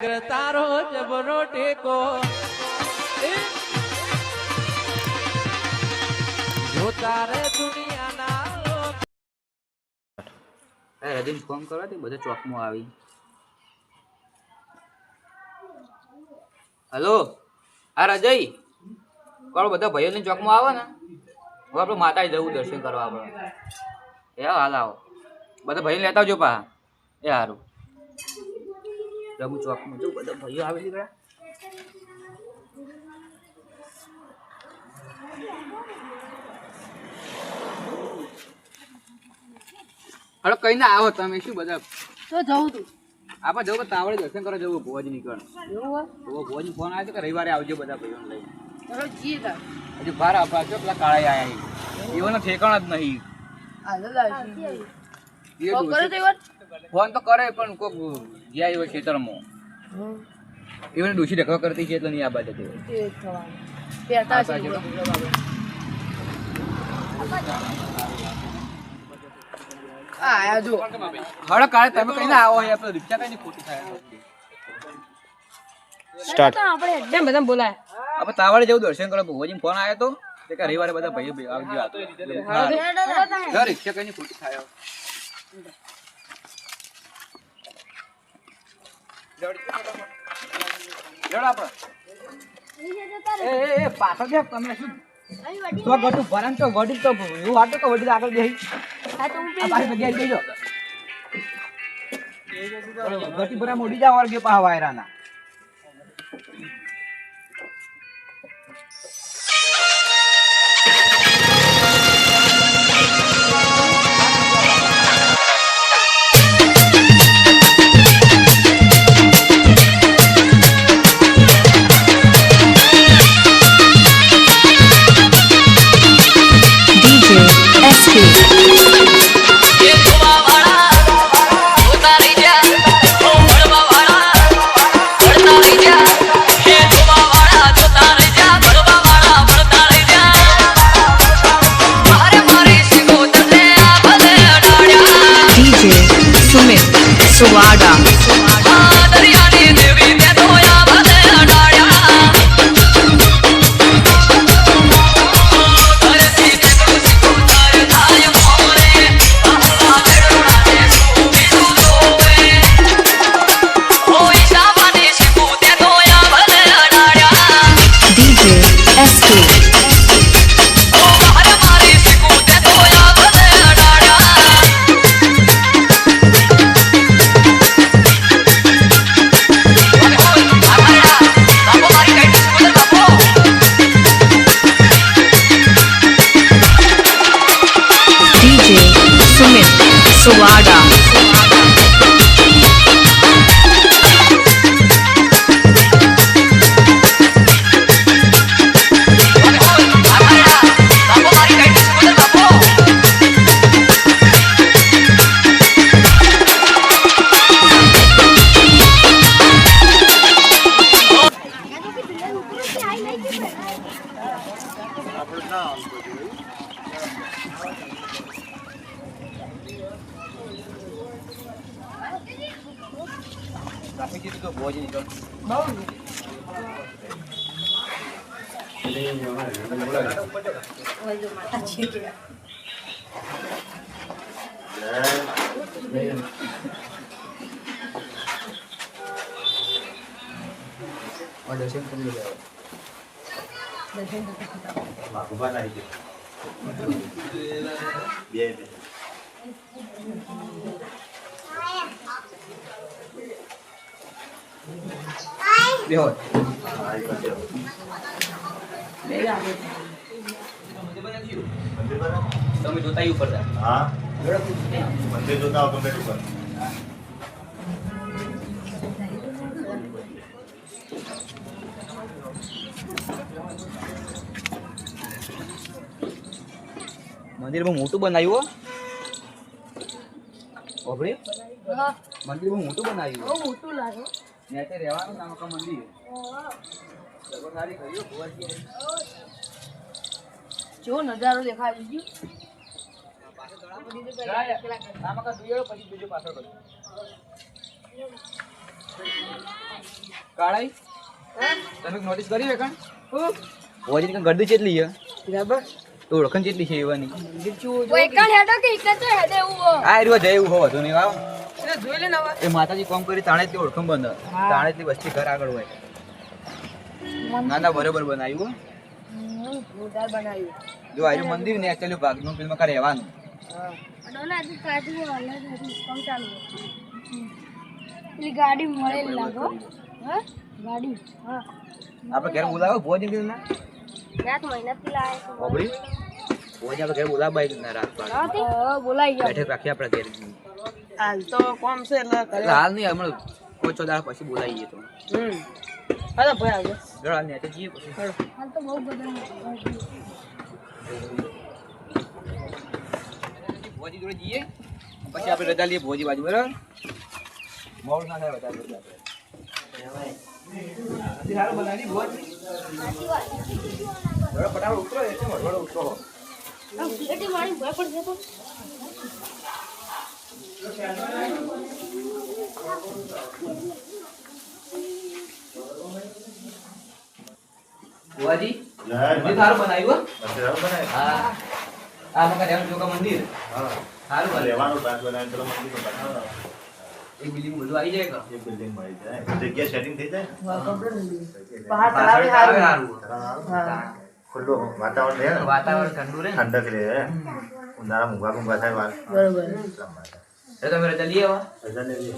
તારો જબરો ટેકો. જો તારે દુનિયાના એ રજીને ફોન કરો તે બધા ચોકમાં આવી. હલો હા રજય કરો બધા ભાઈઓને ચોકમાં આવો ને? હવે આપણે માતાજી જવું દર્શન કરવા આપણે. એ હાલ આવો. બધા ભાઈ લેતા આવજો પા એ સારું રમુ ચોકમાં જો બધા ભાઈઓ આવે નીકળ્યા હલો કઈ ના આવો તમે શું બધા? તો જવું તું. આપણે જવું તાવડે દર્શન કરો જવું ભોજ નીકળ એવું હોય? તો ભુવાજી ફોન આવ્યો કે રવિવારે આવજો બધા ભાઈઓને લઈને. હજુ ભાર છો પેલા કાળા આયા એવાનો ઠેકાણ જ નહીં. ફોન તો કરે પણ કોક ગયા હોય ખેતરમાં. એને ડોશી ઢકવા કરતી છે એટલે નહીં આ બાજુ આયા જો હળો કાળે તમે કઈ ના આવો આપણે રિક્ષા કઈ ખોટી થાય. સ્ટાર્ટ. આપણે એકદમ બધા બોલાય. આપણે તાવડે જેવું દર્શન કરો ભુવાજી ફોન આવ્યો તો તે કે રવિવારે બધા ભાઈઓ ભે- આવજો. રિક્ષા કઈ ખોટી થાય લેવડો આપણે એ એ એ પાછળ દેખ તમે શું? તો ગટુ ભરણ તો વડી તો એવું વાટો કે વડી આગળ બેહી. આ પાછી જગ્યાએ જાઓ. ગટી ભરા મોડી જાવ વર્ગે પા વાયરાના. Suada. Suwada. ટ્રાફિક જેટલું ఇదిగో భోజనం బాగుంది దర్శనం దర్శనం બેહોર તમે જોતા ઉપર હા? મંદિર જોતા ઓટોમેટિક ઉપર. મંદિર બહુ મોટું બનાવ્યું હો. ઓભળ્યું મંદિર બહુ મોટું બનાવ્યું. મોટું લાગે. ને રહેવાનું નામ કા મંદિર. જો નજારો દેખાય બીજું. નામ કા દુયેલો પછી બીજું પાછળ કર્યું કાળાઈ તમે નોટિસ કરી વેકણ ઓજી કે ગરદી ચેટલી છે? બરાબર. તો ઓળખણ ચેટલી છે એવાની. એકણ હેડો કે એક હેડે એવું હો. આ રહ્યો જય એવું હોવા નહીં આવ એ માતાજી કોમ કરી તાણે તે ઓળખણ બંધ. તાણે તે વસ્તી ઘર આગળ હોય. ના ના બરોબર બનાવ્યું જો આયુ મંદિર ને એકચ્યુઅલી ભાગનું ફિલ્મ કરે રહેવાનું. ગાડી મળેલી લાગો હા. ગાડી. હા. આપણે ઘેર બોલાવો ભોજ નીકળી ના? રાત ઓબડી ભોજ આપણે ઘેર બોલાવાય ના રાત. હા, બેઠક રાખીએ આપણે ઘેર. હાલ તો કોમ છે એટલે હાલ નહીં હમણાં પોચો દાળ પછી બોલાવીએ તો. હમ. હા ભાઈ આવજો. જો હાલ તો જઈએ પછી. હાલ. તો બહુ બધા ભોજી જોડે જઈએ. પછી આપણે રજા લઈએ ભોજી બાજુ બરાબર? મોડ ના થાય વધારે રજા આપણે. ફટાફટ ઉતરો એટલે વડવડો ઉતરો જય મંદિર સારું બનાવ્યું સારું બનાવ્યું? હા. આ મકા ચોકા મંદિર. હા. સારું બનાવ્યું. લેવાનું બાદ બનાવીને ચલો મંદિર. એક બિલ્ડિંગ બધું આવી જાય એક બિલ્ડિંગ મળી જાય. જગ્યા સેટિંગ થઈ જાય બહાર આવે સારું હા. ખુલ્લું વાતાવરણ રહે વાતાવરણ ઠંડુ રહે ઠંડક રહે. ઉનાળા મૂંગા મૂંગા થાય બરોબર. એટલે તમે રજા લઈ આવો રજા.